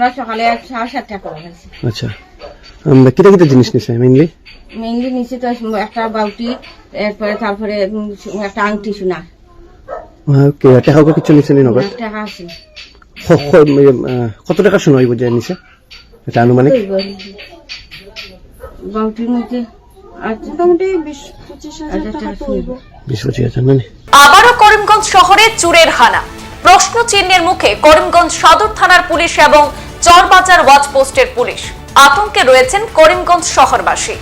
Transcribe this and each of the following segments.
আমরা সকালে সাড়ে সাতটা করে গেছি। আচ্ছা। উম, কিটা কিটা জিনিস নিছে মেইনলি মেইনলি নিচে তো একটা বাউটি এরপরে তারপরে একটা আংটি সোনা। কে টাকা কাউকে কিছু নিছে নি নগদ টাকা আছে। কত টাকা শোনা হইব যে নিছে এটা আনুমানিক? বাউটির মধ্যে মানে? আবারও করিমগঞ্জ শহরে চুরের হানা। প্রশ্ন চিহ্নের মুখে করিমগঞ্জ সদর থানার পুলিশ এবং চরবাজার ওয়াচ পোস্টের পুলিশ। আতঙ্কে রয়েছেন করিমগঞ্জ শহরবাসী।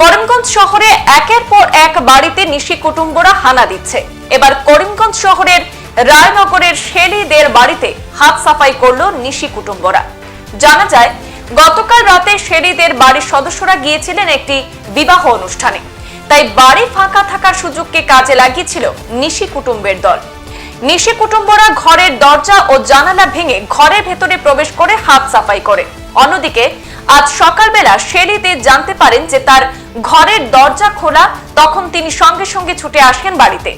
করিমগঞ্জ শহরে একের পর এক বাড়িতে নিশি কুটুম্বরা হানা দিচ্ছে। এবার করিমগঞ্জ শহরের রায়নগরের শেলিদের বাড়িতে হাত সাফাই করল নিশি কুটুম্বরা। জানা যায়, গতকাল রাতে শেরিদের বাড়ির সদস্যরা গিয়েছিলেন একটি বিবাহ অনুষ্ঠানে। তাই বাড়ি ফাঁকা থাকার সুযোগকে কাজে লাগিয়েছিল নিশি কুটুম্বের দল। নিশি কুটুম্বরা ঘরের দরজা ও জানালা ভেঙে ঘরের ভেতরে প্রবেশ করে হাত সাফাই করে। অন্যদিকে, আজ সকালবেলা শেরিতে জানতে পারেন যে তার ঘরের দরজা খোলা, তখন তিনি সঙ্গে সঙ্গে ছুটে আসেন বাড়িতে।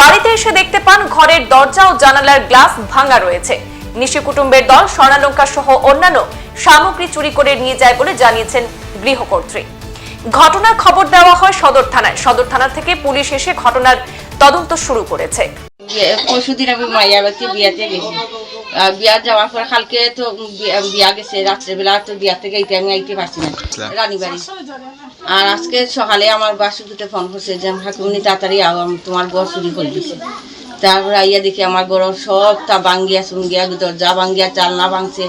বাড়িতে এসে দেখতে পান ঘরের দরজা ও জানালার গ্লাস ভাঙা রয়েছে। নিশি কুটুম্বের দল স্বর্ণালঙ্কার সহ অন্যান্য সামগ্রী চুরি করে নিয়ে যায় বলে জানিয়েছেন গৃহকর্ত্রী। ঘটনার খবর দেওয়া হয় সদর থানায়। সদর থানা থেকে পুলিশ এসে ঘটনার তদন্ত শুরু করেছে। পরশুদিন আমি মাইয়া বাড়িতে বিয়াতে গেছি। বিয়া যাওয়ার পর কালকে তো বিয়া- গেছে রাত্রেবেলা তো বিয়া থেকে আইতে আমি আইতে পারছি না রানীবাড়ি আর আজকে সকালে আমার বাসু দুটো ফোন করছে যে হাকুমনি তাড়াতাড়ি তোমার ঘর চুরি করে দিছে। তারপরে আইয়া দেখি আমার ঘর সব তা ভাঙ্গিয়া সুঙ্গিয়া দরজা ভাঙ্গিয়া চালনা ভাঙছে।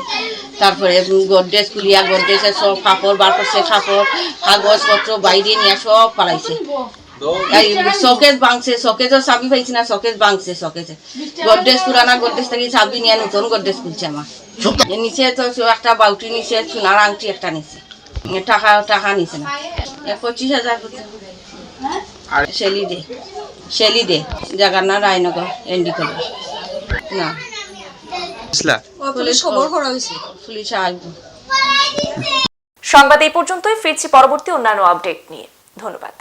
তারপরে গডরেজ খুলিয়া গডরেজের সব কাপড় বার করছে কাপড় কাগজপত্র বাইরে নিয়ে সব পালাইছে। শোকেস ভাঙছে শোকেসও চাবি পাইছি না শোকেস ভাঙছে শোকেসে গডরেজ পুরানা গডরেজ থেকে চাবি নিয়ে নতুন গডরেজ খুলছে আমার নিচে তো একটা বাউটি নিচে সোনার আংটি একটা নিচে টাকা টাকা নিচে না পঁচিশ হাজার শেলি দে শেলি দে জায়গার না রায়নগর এন্ডি কলেজ না পুলিশ আসব সংবাদ এই পর্যন্তই ফিরছি পরবর্তী অন্যান্য আপডেট নিয়ে। ধন্যবাদ।